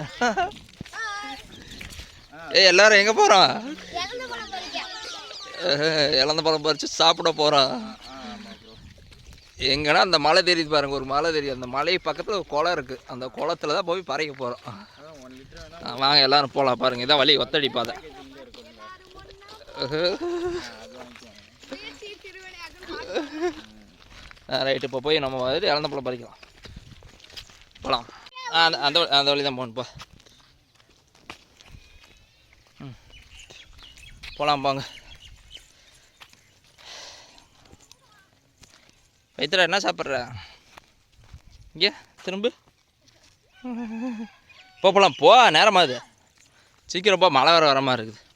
ஏய் எல்லாரும் எங்கே போகிறோம் போறீங்க இழந்த பழம் பறித்து சாப்பிட போகிறோம் எங்கன்னா அந்த மலை தெரியுது பாருங்க ஒரு மலை தெரியுது. அந்த மலை பக்கத்தில் ஒரு குளம் இருக்குது அந்த குளத்துல தான் போய் பறைக்க போகிறோம் வாங்க எல்லாரும் போகலாம் பாருங்க. இதான் வழி ஒத்தடி பாதை ரைட்டு இப்போ போய் நம்ம வந்து இழந்த பழம் பறிக்கலாம். போகலாம் அந்த அந்த வழி- அந்த வழி தான் போகணும் போ. ம். போகலாம் போங்க. வைத்திரா என்ன சாப்பிட்ற? இங்கே திரும்ப. போ போகலாம் போ. நேரமாக அது சீக்கிரம் போ மழை வர வர மாதிரி இருக்குது.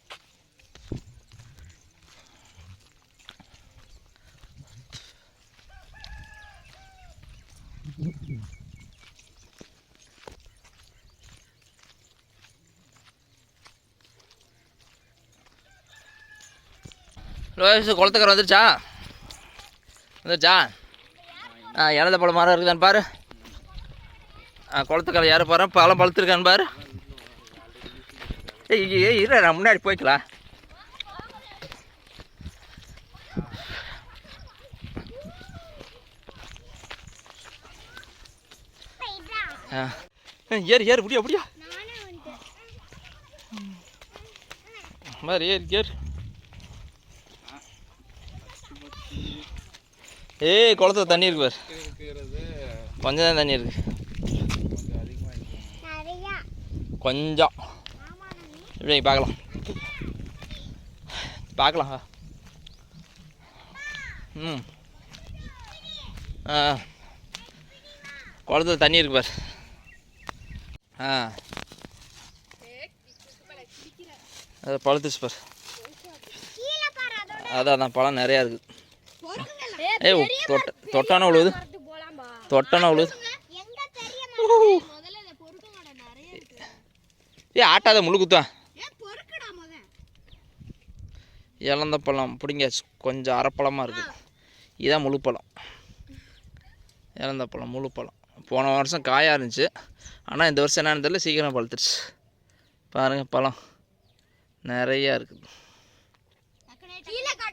லோயஸ் குளத்துக்கரை வந்துருச்சா? வந்துருச்சா? ஆ இழந்த பழம் மரம் இருக்குதான்னு பாரு. ஆ குளத்துக்கரை யார் பாரு பழம் பழுத்துருக்கான்னு பாரு. ஏய் இரு நான் முன்னாடி போய்க்கலாம். ஏறு ஏறு முடியா முடியா மாதிரி ஏறு ஏறு. ஏய் குளத்துல தண்ணி இருக்கு பாரு. இருக்கிறது. கொஞ்சம் தான் தண்ணி இருக்கு. கொஞ்சம் அதிகமாக நிறையா. கொஞ்சம். ஆமா நன்னி இப்படி பார்க்கலாம். பார்க்கலாம். ம். ஆ குளத்துல தண்ணி இருக்கு பாரு. ஆ. அது பழுத்துச்சு பாரு. கீழே பாரு அதோட. அதான் அதான் பழம் நிறையா இருக்குது ஏய் தொட்ட தொட்டான உழுவுது தொட்டான உழுவுது ஏய் ஆட்டாத முள்ளு முத இழந்த பழம் பிடிங்காச்சு கொஞ்சம் அரைப்பழமாக இருக்குது இதான் முழு பழம். இழந்த பழம் முழு பழம். போன வருஷம் காயாக இருந்துச்சு. ஆனால் இந்த வருஷம் என்னன்னு தெரியல சீக்கிரம் பழுத்துருச்சு. பாருங்கள் பழம். நிறையா இருக்குது.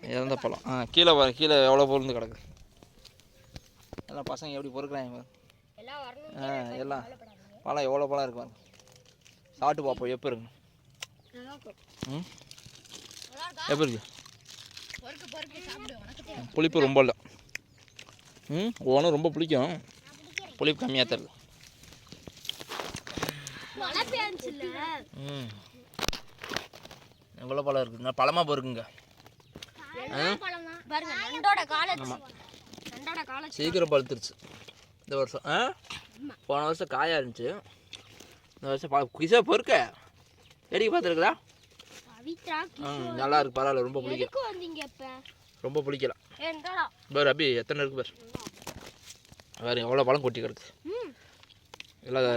இழந்த பழம் ஆ கீழே பாரு கீழே எவ்வளோ பொருந்து கிடக்கு? எல்லாம் பசங்க எப்படி பொறுக்கிறாங்க ஆ எல்லாம். பழம் எவ்வளோ பழம் இருக்கு பாருங்க சாப்பிட்டு பார்ப்போம் எப்போ இருக்கு? ம்? எப்போ இருக்கு? பொறுக்கு பொறுக்கு சாப்பிடு உனக்கு புளிப்பு ரொம்ப இல்லை. ம்? ஒன்றும் ரொம்ப பிடிக்கும் புளிப்பு கம்மியாக பெஞ்சுல ம். எவ்வளோ பழம் இருக்குது நான் பழமாக பொறுக்குங்க. பாருங்க நண்டோட காலேஜ் நண்டோட காலேஜ் சீக்கிரம் பழுத்துருச்சு. இந்த வருஷம் ஆ? போன வருஷம் காயாக இருந்துச்சு. இந்த வருஷம் பழ கிசா பொறுக்க. வேடிக்கை பார்த்துருக்குதா? நல்லா இருக்கு பரவாயில்ல ரொம்ப இப்ப? ரொம்ப பிடிக்கல. பாரு அபி எத்தனை இருக்கு பாரு. வேறு எவ்வளோ பழம் கொட்டி கிடக்கு. எல்லாம்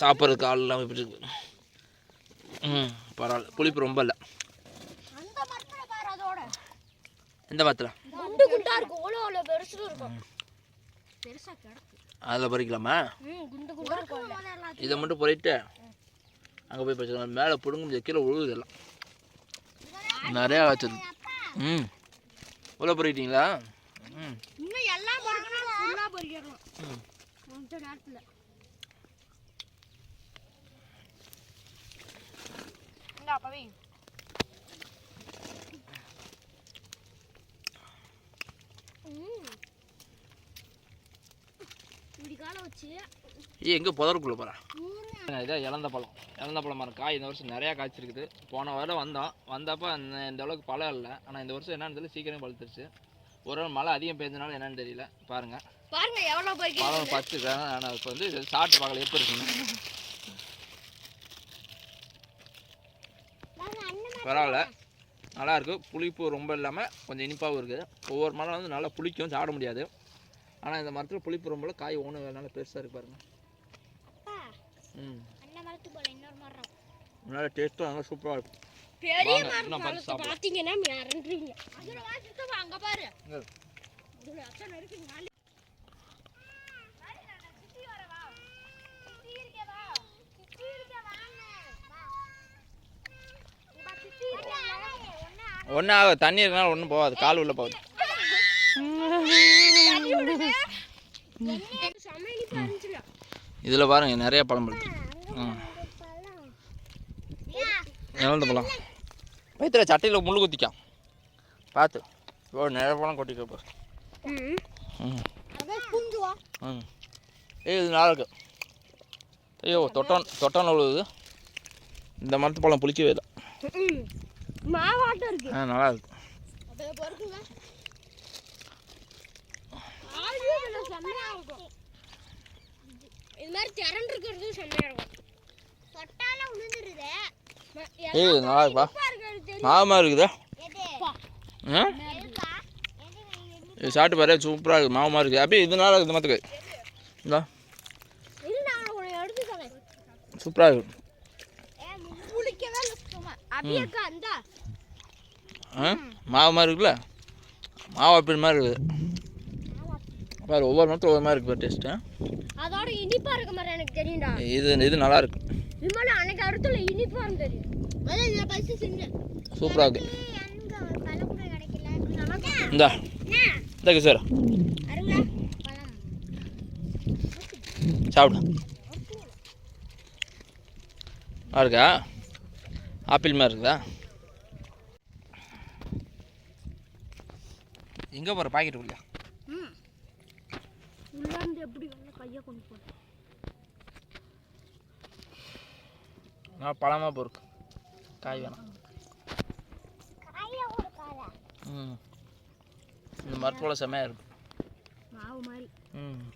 சாப்பிட்றதுக்கு ஆள் இல்லாமல் இப்படி இருக்கு. ம் பரவாயில்ல புளிப்பு ரொம்ப இல்லை அந்த மரத்துல பாரு அதோட எந்த மரத்தில் குண்டு குண்டா இருக்கும். ஓலோ ஓலோ பெருசு இருக்கும். பெருசா கிடக்கு. அதில் பறிக்கலாமா? ம் குண்டு குண்டா இருக்கும் இதை மட்டும் பொறிட்டு அங்கே போய் பறிச்சுக்கலாம் மேலே பிடுங்க முடியாது கீழே விழுவுது எல்லாம். நிறையா வச்சிருக்கு ம். இவ்வளோ பொறிக்கிட்டீங்களா? ம். இன்னும் எல்லாம் பொறுக்கணும். ஃபுல்லா பொறுக்கணும். ம். கொஞ்ச நேரத்துல. இந்த அப்பவே எங்கே புதருக்குள்ளே போகிறேன் இதான் இழந்த பழம். இழந்த பழம் மரம் காய் இந்த வருஷம் நிறையா காய்ச்சிருக்குது. போன வாரம் வந்தோம். வந்தப்போ அந்த இந்த அளவுக்கு பழம் இல்லை. ஆனால் இந்த வருஷம் என்னன்னு தெரியல சீக்கிரம் பழுத்துருச்சு. ஒரு நாள் மழை அதிகம் பெஞ்சனால என்னன்னு தெரியல. பாருங்கள் பாருங்க எவ்வளவு போய் பழம் பறிச்சிருக்காங்க ஆனால் இப்போ வந்து சாப்பிட்டு பார்க்கல. எப்போ இருக்குன்னு. பரவாயில்ல. நல்லா இருக்கு. புளிப்பு ரொம்ப இல்லாமல் கொஞ்சம் இனிப்பாகவும் இருக்குது. ஒவ்வொரு மரம் வந்து நல்லா புளிக்கும் சாப்பிட முடியாது. ஆனால் இந்த மரத்தில் புளிப்பு ரொம்ப காய் ஒன்று வேணாலும் பெருசாக இருக்கு பாருங்க. ம். நல்லா டேஸ்ட்டும் நல்லா சூப்பராக இருக்கும் பெரிய மரம் தண்ணி இருக்கனால ஒன்றும் போகாது. கால் உள்ளே போகுது. இதில் பாருங்க நிறைய பழம் பழுத்து இழந்த பழம்? வயிற்றுல சட்டையில் முள்ளு குத்திக்கான் பார்த்து ஓ நிறைய பழம் கொட்டிக்கப்போ ம். ஏய் இது நல்லா இருக்கு. ஐயோ தொட்டான் தொட்டான் விழுவுது இந்த மரத்து பழம் புளிக்கவே இல்லை. நல்லா இருக்கு. அப்படியே பொறுக்குங்க ஆடியோ இதுல செம்மையா இருக்கும். இது மாதிரி திரண்டு இருக்கிறது செம்மையா இருக்கும். தொட்டால உளுந்துருது. ஏய் நல்லா இருக்குப்பா. மாமா இருக்குதா. ஆ? இது சாப்பிட்டு பாரு சூப்பராக இருக்குது. மாவு மாதிரி இருக்குது. அப்படியே இது நல்லா இருக்குது மற்றுக்கு இந்தா. சூப்பராக இருக்குது. புளிக்கவே இல்லை. சுத்தமா அப்படியே இருக்கா அந்த ஆ? மாவு மாதிரி இருக்குல்ல? மாவு அப்படி மாதிரி இருக்குது. பாரு ஒவ்வொரு மரத்தில் ஒவ்வொரு மாதிரி இருக்குது டேஸ்ட்டு அதோட இனிப்பா இருக்க மாதிரி எனக்கு தெரியும்டா. இது இது நல்லா இருக்கு. விமலா அன்னைக்கு அடுத்துல இனிப்பா தெரியும் அதான் இதை பசி செஞ்சேன் சூப்பராக கிடைக்கல. இந்தா. இந்த கிஷோர் அருங்க பழம் சாப்பிடு. நல்லா இருக்கா? ஆப்பிள் மாதிரி இருக்குதா? எங்கே போகிற பாக்கெட் உள்ளியா ம் உள்ளாந்து எப்படி வந்து கையை கொண்டு போகிறேன் நான் பழமாக பொறுக்கு. காய் வேணாம். ம். இந்த மரத்தோட செம்மையாக இருக்கு. மாவு மாதிரி. ம்.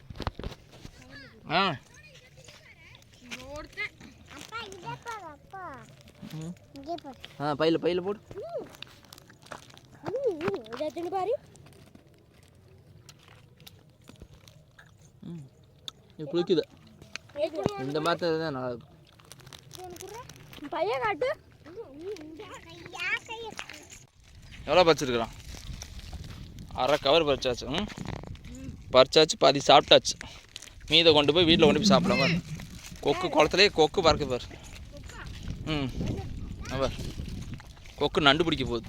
ஆ. ஆ. பையில் பையில் போடு. பாரு. இது குளிக்குது இந்த மரத்தில் தான் நல்லா இருக்கும் பையன் காட்டு எவ்வளோ பறிச்சிருக்கிறான். அரை கவர் பறிச்சாச்சு ம்? பறிச்சாச்சு பாதி சாப்பிட்டாச்சு. மீதை கொண்டு போய் வீட்டில் கொண்டு போய் சாப்பிடலாம் பாரு. கொக்கு குளத்துலேயே கொக்கு பறக்க பாரு. ம். பாரு. கொக்கு நண்டு பிடிக்க போகுது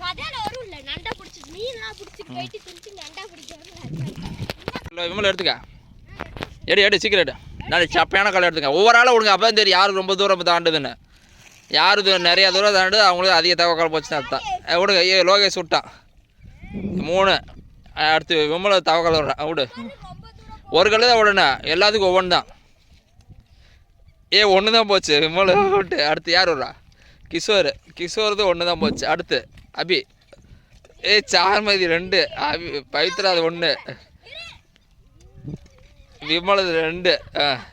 கதையில வரும் இல்ல நண்டா பிடிச்சி மீன்லாம் பிடிச்சி போயிட்டு திணிச்சு நண்டா பிடிக்க இல்லை விமலை எடுத்துக்க. எடு எடு சீக்கிரம் எடு. நான் சப்பையான களை எடுத்துக்க. ஒவ்வொரு ஆளும் விடுங்க அப்போ தான் தெரியும் யாருக்கு ரொம்ப தூரம் தாண்டுதுன்னு. யார் தூரம் நிறையா தூரம் தாண்டுது அவங்களுக்கு அதிக தவக்கால் போச்சுன்னு அர்த்தம் விடுங்க ஐயோ லோகேஷ் விட்டான் மூணு. அடுத்து விமலை தவக்கால் விடுறேன் விடு. ஒரு கல் தான் விடுண்ண எல்லாத்துக்கும் ஒவ்வொன்று தான் ஏ ஒன்று தான் போச்சு விமலை விட்டு. அடுத்து யார் விடுறா கிஷோர். கிஷோர்து ஒன்று தான் போச்சு. அடுத்து அபி. ஏ சார்மதி ரெண்டு. அபி பவித்ரா அது ஒன்று விமலது ரெண்டு. ஆ.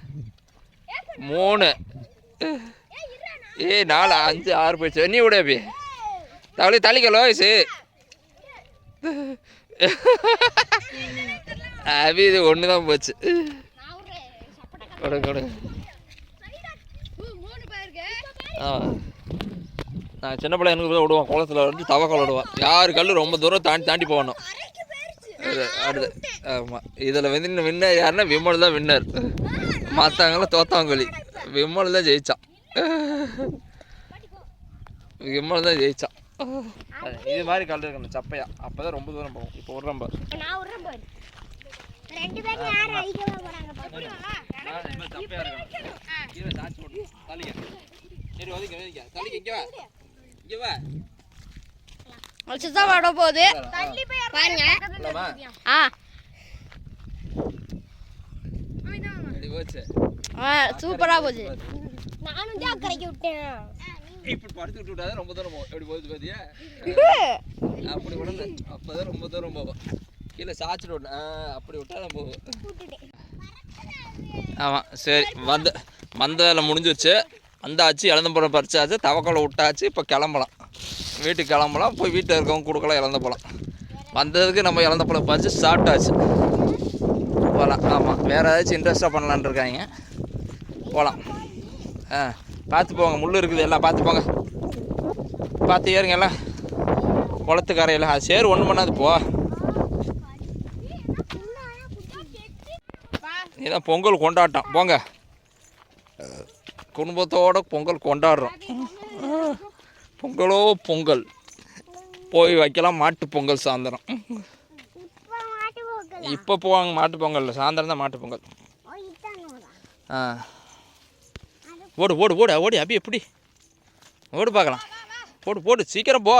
மூணு. ஏ நாலு அஞ்சு ஆறு போயிடுச்சு. நீ விட அபி. தவளி தள்ளிக்க வயசு அபி இது ஒன்று தான் போச்சு. கொடுங்க கொடுங்க. ஆ. நான் சின்ன பிள்ளை எனக்கு விடுவான் குளத்துல வந்து தவக்கால் விடுவான். யார் கல் ரொம்ப தூரம் தாண்டி தாண்டி போகணும். அடுத்து ஆமாம் இதில் வந்து வின்னர் யாருன்னா விமல் தான் வின்னர் மற்றவங்களாம் தோத்தாங்கொலி விமல் தான் ஜெயிச்சான். விமல் தான் ஜெயிச்சான். இது மாதிரி கல் இருக்கணும் சப்பையா. அப்போ தான் ரொம்ப தூரம் போகும். இப்போ ரெண்டு பேரும் யார் போறாங்க சப்பையா தள்ளிக்க. சரி ஒதுங்க ஒதுங்க தள்ளிக்க இங்கே வா. இங்கே வா. வச்சுதான் வட போகுது. பாருங்க. ஆ. அப்படி போச்சு. ஆ சூப்பரா போச்சு. நானும் தான் அக்கறைக்கு விட்டேன். இப்படி படுத்து விட்டு விட்டாதான் ரொம்ப தூரம் போகும் எப்படி போகுது பாத்தியா? அப்படி விடல அப்பதான் ரொம்ப தூரம் போகும். கீழே சாச்சிட்டு விட ஆ, அப்படி விட்டா தான் போகும் ஆமாம் சரி. வந்த வந்த வேலை முடிஞ்சிருச்சு. வந்தாச்சு இழந்த பழம் பறிச்சாச்சு தவக்கலை விட்டாச்சு இப்போ கிளம்பலாம். வீட்டுக்கு கிளம்பலாம் போய் வீட்டில் இருக்கவங்க கொடுக்கலாம் இழந்த பழம் வந்ததுக்கு நம்ம இழந்த பழம் பறித்து சாப்பிட்டாச்சு. போகலாம் ஆமாம் வேறு ஏதாச்சும் இன்ட்ரெஸ்ட்டாக பண்ணலான்னு இருக்காங்க. போகலாம் ஆ பார்த்து போங்க முள் இருக்குது எல்லாம் பார்த்து போங்க. பார்த்து ஏறுங்க எல்லாம். குளத்து கரையில் அது சேர் ஒன்றும் பண்ணாது போ. இதான் பொங்கல் கொண்டாட்டம். போங்க. குடும்பத்தோட பொங்கல் கொண்டாடுறோம். பொங்கலோ பொங்கல். போய் வைக்கலாம் மாட்டு பொங்கல் சாயந்தரம். இப்போ போவாங்க மாட்டு பொங்கல் சாயந்தரம் தான் மாட்டு பொங்கல். ஆ. ஓடு ஓடு ஓடு ஓடி அபி எப்படி? ஓடு பார்க்கலாம். போடு போடு சீக்கிரம் போ.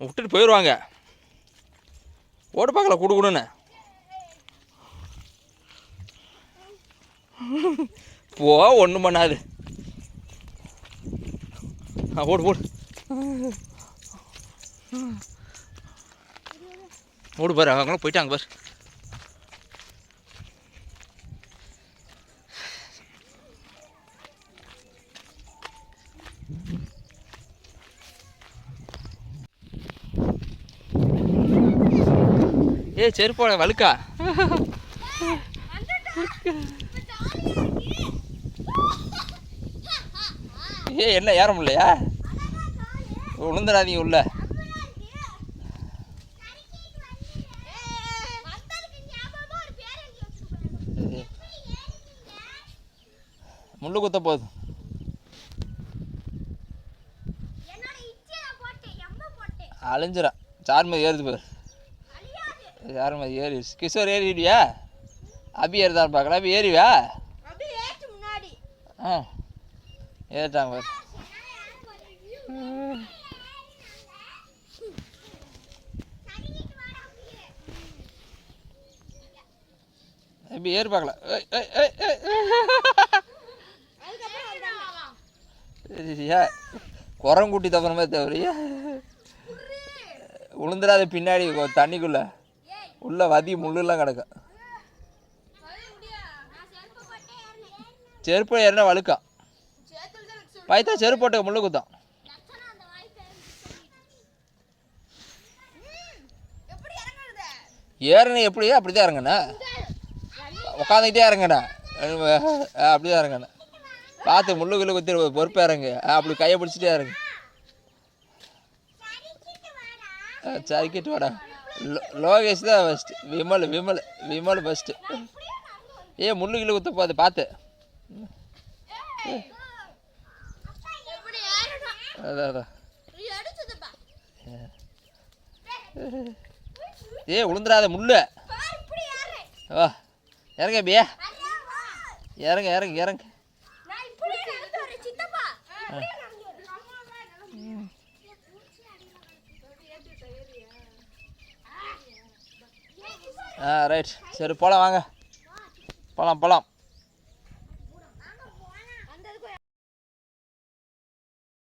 விட்டுட்டு போயிடுவாங்க. ஓடு பார்க்கலாம் குடு குடுன்னு. போ ஒன்றும் பண்ணாது. ஆ ஓடு ஓடு. ஓடு பாரு அவங்களும் போயிட்டாங்க பாரு. ஏய் செருப்போட வழுக்கா. ஏ என்ன ஏற முடியலையா உளுந்துடாதீங்க உள்ள. முள்ளு குத்த போகுது அழிஞ்சிடும் சார்மதி ஏறுது பாரு. சார்மதி ஏறி கிஷோர் ஏறிடுவியா அபி ஏறுதான் பார்க்கலாம் அபி ஏறிவியா ஆ. ஏறிட்டாங்க பாரு அபி ஏறி ஏய். சரியா குரங்குட்டி தப்புற மாதிரி தவறியா உளுந்துடாத பின்னாடி தண்ணிக்குள்ள. உள்ள வதி முள்ளுலாம் கிடக்கும். செருப்பு ஏறினா வழுக்கம். பைத்தா செருப்பு போட்டு முள்ளு குத்தான் ஏறணும் எப்படியோ அப்படி தான் இறங்கண்ணா உட்காந்துக்கிட்டே இறங்கண்ணா அப்படி தான் இறங்கண்ணா பார்த்து முள்ளு கிள்ளு குத்தி பொறுப்பாக இறங்கு. ஆ, அப்படி கையை பிடிச்சிட்டே இறங்கு. ஆ, சரிக்கிட்டு வாடா. லோ- லோகேஷ் தான் ஃபஸ்ட்டு விமல் விமல் விமல் ஃபஸ்ட்டு ஏ முள்ளு கிள்ளு குத்த போகுது பார்த்து. அதான் அதான். ஏ உளுந்துடாத முள்ளு. வா இறங்க பியா இறங்க இறங்க இறங்க. ஆ ரைட் சரி போகலாம் வாங்க. போகலாம் போகலாம்